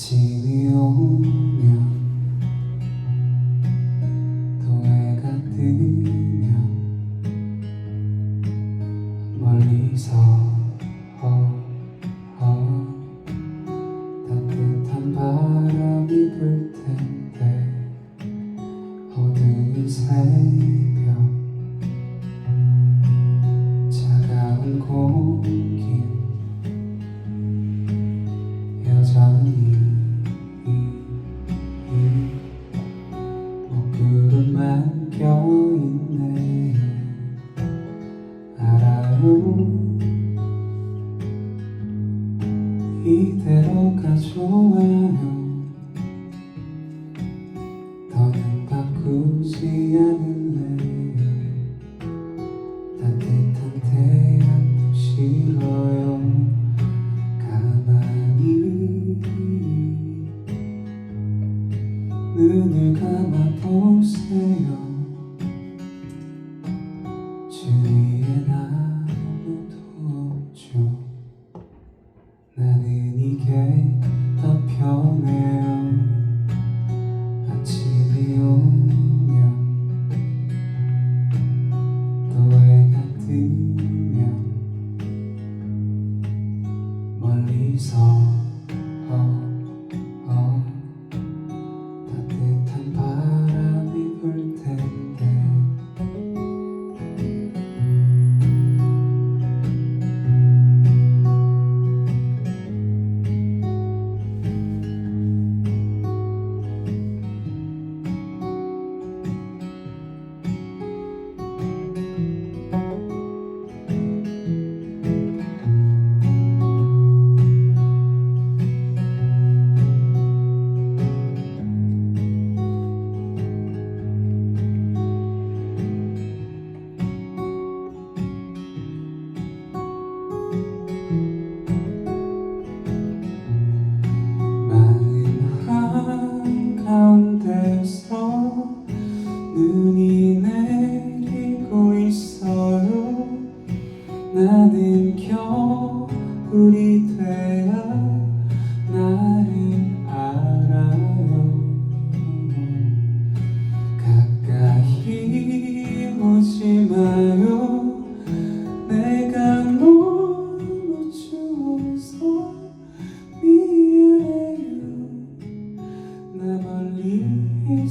아침이 오면 또 해가 뜨면 멀리서 어, 어, 따뜻한 바람이 불 텐데 어두운 새 여전히 먹구름만 껴있네 알아요 이대로가 좋아요 더는 바꾸지 않을 눈을 감아 보세요. 주위엔 아무도 없죠. 나는 이게 더 편해요. 아침이 오면 또 해가 뜨면 멀리서 눈이 내리고 있어요. 나는 겨울이 돼야 나를 멀리